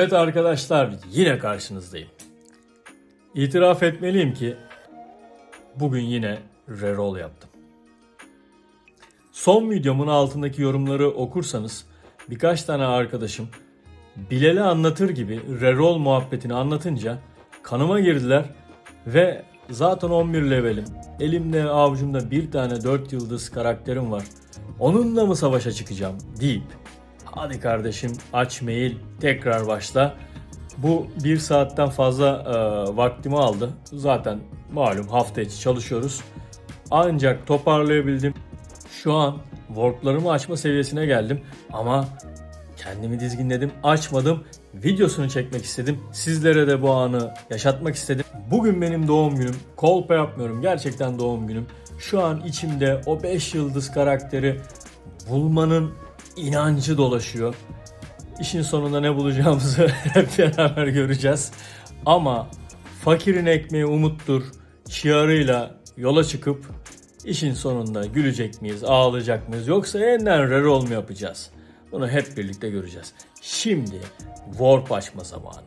Evet arkadaşlar yine karşınızdayım. İtiraf etmeliyim ki bugün yine reroll yaptım. Son videomun altındaki yorumları okursanız birkaç tane arkadaşım Bilal'e anlatır gibi reroll muhabbetini anlatınca kanıma girdiler ve zaten 11 levelim. Elimde avucumda bir tane 4 yıldız karakterim var. Onunla mı savaşa çıkacağım deyip hadi kardeşim aç mail tekrar başla. Bu bir saatten fazla e, vaktimi aldı. Zaten malum hafta içi çalışıyoruz. Ancak toparlayabildim. Şu an warplarımı açma seviyesine geldim ama kendimi dizginledim, açmadım. Videosunu çekmek istedim. Sizlere de bu anı yaşatmak istedim. Bugün benim doğum günüm. Kolpa yapmıyorum. Gerçekten doğum günüm. Şu an içimde o 5 yıldız karakteri bulmanın inancı dolaşıyor. İşin sonunda ne bulacağımızı hep beraber göreceğiz. Ama fakirin ekmeği umuttur şiarıyla yola çıkıp işin sonunda gülecek miyiz, ağlayacak mıyız yoksa yeniden reroll mu yapacağız? Bunu hep birlikte göreceğiz. Şimdi warp açma zamanı.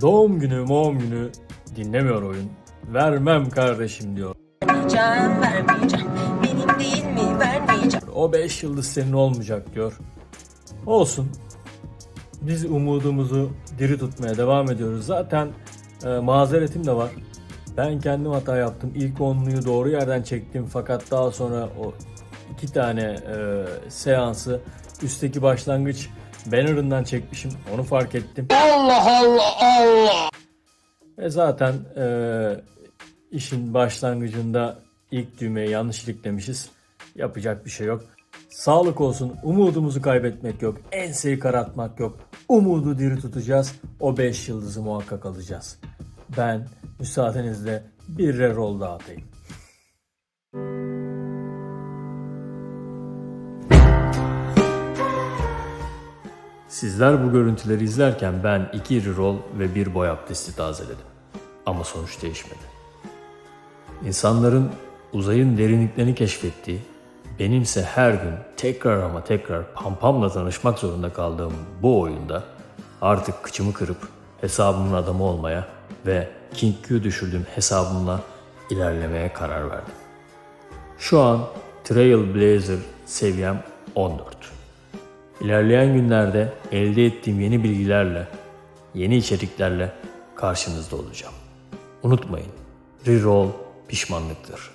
Doğum günü, doğum günü dinlemiyor oyun. Vermem kardeşim diyor. Vermeyeceğim, vermeyeceğim. Benim değil mi? Vermeyeceğim. O 5 yıldız senin olmayacak diyor. Olsun. Biz umudumuzu diri tutmaya devam ediyoruz. Zaten e, mazeretim de var. Ben kendim hata yaptım. İlk onluyu doğru yerden çektim fakat daha sonra o iki tane e, seansı üstteki başlangıç bannerından çekmişim. Onu fark ettim. Allah Allah Allah. Ve zaten e, işin başlangıcında ilk düğmeyi yanlış iliklemişiz. Yapacak bir şey yok. Sağlık olsun. Umudumuzu kaybetmek yok. Enseyi karartmak yok. Umudu diri tutacağız. O 5 yıldızı muhakkak alacağız. Ben müsaadenizle bir rol daha atayım. Sizler bu görüntüleri izlerken ben iki reroll ve bir boy abdesti tazeledim. Ama sonuç değişmedi. İnsanların uzayın derinliklerini keşfettiği, benimse her gün tekrar ama tekrar Pampam'la tanışmak zorunda kaldığım bu oyunda artık kıçımı kırıp hesabımın adamı olmaya ve King Q düşürdüğüm hesabımla ilerlemeye karar verdim. Şu an Trailblazer seviyem 14. İlerleyen günlerde elde ettiğim yeni bilgilerle, yeni içeriklerle karşınızda olacağım. Unutmayın, reroll pişmanlıktır.